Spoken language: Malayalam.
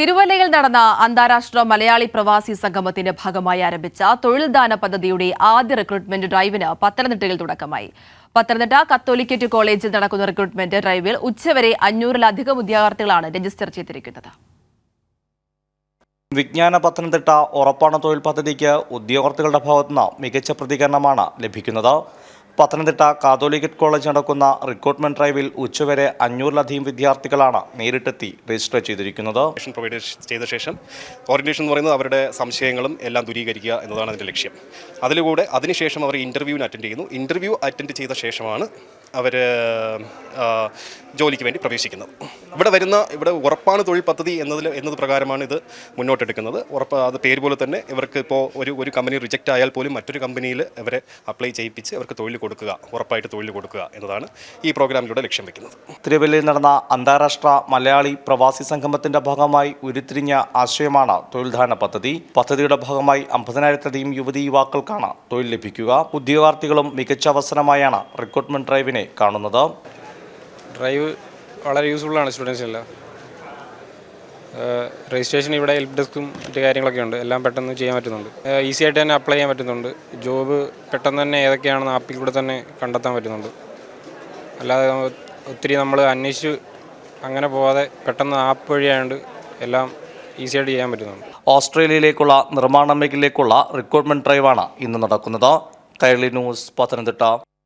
തിരുവല്ലയിൽ നടന്ന അന്താരാഷ്ട്ര മലയാളി പ്രവാസി സംഗമത്തിന്റെ ഭാഗമായി ആരംഭിച്ച തൊഴിൽദാന പദ്ധതിയുടെ ആദ്യ റിക്രൂട്ട്മെന്റ് ഡ്രൈവിന് പത്തനംതിട്ടയിൽ തുടക്കമായി. പത്തനംതിട്ട കത്തോലിക്കറ്റ് കോളേജിൽ നടക്കുന്ന റിക്രൂട്ട്മെന്റ് ഡ്രൈവിൽ ഉച്ചവരെ അഞ്ഞൂറിലധികം ഉദ്യോഗാർത്ഥികളാണ് രജിസ്റ്റർ ചെയ്തിരിക്കുന്നത്. വിജ്ഞാന പത്തനംതിട്ട ഉറപ്പാണ് തൊഴിൽ പദ്ധതിക്ക് ഉദ്യോഗാർത്ഥികളുടെ ഭാഗത്തുനിന്ന് മികച്ച പ്രതികരണമാണ് ലഭിക്കുന്നത്. പത്തനംതിട്ട കാതോലിക്കറ്റ് കോളേജ് നടക്കുന്ന റിക്രൂട്ട്മെന്റ് ഡ്രൈവിൽ ഉച്ചവരെ അഞ്ഞൂറിലധികം വിദ്യാർത്ഥികളാണ് നേരിട്ടെത്തി രജിസ്റ്റർ ചെയ്തിരിക്കുന്നത്. പ്രൊവൈഡ് ചെയ്ത ശേഷം ഓറിയന്റേഷൻ എന്ന് പറയുന്നത് അവരുടെ സംശയങ്ങളും എല്ലാം ദൂരീകരിക്കുക എന്നതാണ് അതിന്റെ ലക്ഷ്യം. അതിലൂടെ അതിനുശേഷം അവർ ഇന്റർവ്യൂവിന് അറ്റൻഡ് ചെയ്യുന്നു. ഇന്റർവ്യൂ അറ്റൻഡ് ചെയ്ത ശേഷമാണ് അവർ ജോലിക്ക് വേണ്ടി പ്രവേശിക്കുന്നത്. ഇവിടെ വരുന്ന ഇവിടെ ഉറപ്പാണ് തൊഴിൽ പദ്ധതി എന്നതിൽ എന്നത് പ്രകാരമാണ് ഇത് മുന്നോട്ടെടുക്കുന്നത്. ഉറപ്പ് അത് പേര് പോലെ തന്നെ ഇവർക്ക് ഇപ്പോൾ ഒരു ഒരു കമ്പനി റിജക്റ്റ് ആയാൽ പോലും മറ്റൊരു കമ്പനിയിൽ അവരെ അപ്ലൈ ചെയ്യിപ്പിച്ച് അവർക്ക് തൊഴിൽ കൊടുക്കുക ഉറപ്പായിട്ട് തൊഴിൽ കൊടുക്കുക എന്നതാണ് ഈ പ്രോഗ്രാമിലൂടെ ലക്ഷ്യം വെക്കുന്നത്. തിരുവല്ലയിൽ നടന്ന അന്താരാഷ്ട്ര മലയാളി പ്രവാസി സംഗമത്തിന്റെ ഭാഗമായി ഉരുത്തിരിഞ്ഞ ആശയമാണ് തൊഴിൽദാന പദ്ധതി. പദ്ധതിയുടെ ഭാഗമായി അമ്പതിനായിരത്തിലധികം യുവതി യുവാക്കൾക്കാണ് തൊഴിൽ ലഭിക്കുക. ഉദ്യോഗാർത്ഥികളും മികച്ച അവസരമായാണ് റിക്രൂട്ട്മെന്റ് ഡ്രൈവിനെ കാണുന്നത്. ഡ്രൈവ് വളരെ യൂസ്ഫുൾ യൂസ്ഫുള്ളാണ് സ്റ്റുഡൻസിനെല്ലാം രജിസ്ട്രേഷൻ ഇവിടെ ഹെൽപ്പ് ഡെസ്കും മറ്റു കാര്യങ്ങളൊക്കെ ഉണ്ട്. എല്ലാം പെട്ടെന്ന് ചെയ്യാൻ പറ്റുന്നുണ്ട്. ഈസി ആയിട്ട് തന്നെ അപ്ലൈ ചെയ്യാൻ പറ്റുന്നുണ്ട്. ജോബ് പെട്ടെന്ന് തന്നെ ഏതൊക്കെയാണെന്ന് ആപ്പിൽ കൂടെ തന്നെ കണ്ടെത്താൻ പറ്റുന്നുണ്ട്. അല്ലാതെ ഒത്തിരി നമ്മൾ അന്വേഷിച്ച് അങ്ങനെ പോവാതെ പെട്ടെന്ന് ആപ്പ് വഴിയായതുകൊണ്ട് എല്ലാം ഈസി ആയിട്ട് ചെയ്യാൻ പറ്റുന്നുണ്ട്. ഓസ്ട്രേലിയയിലേക്കുള്ള നിർമ്മാണ മേഖലയിലേക്കുള്ള റിക്രൂട്ട്മെന്റ് ഡ്രൈവാണ് ഇന്ന് നടക്കുന്നത്. കൈരളി ന്യൂസ് പത്തനംതിട്ട.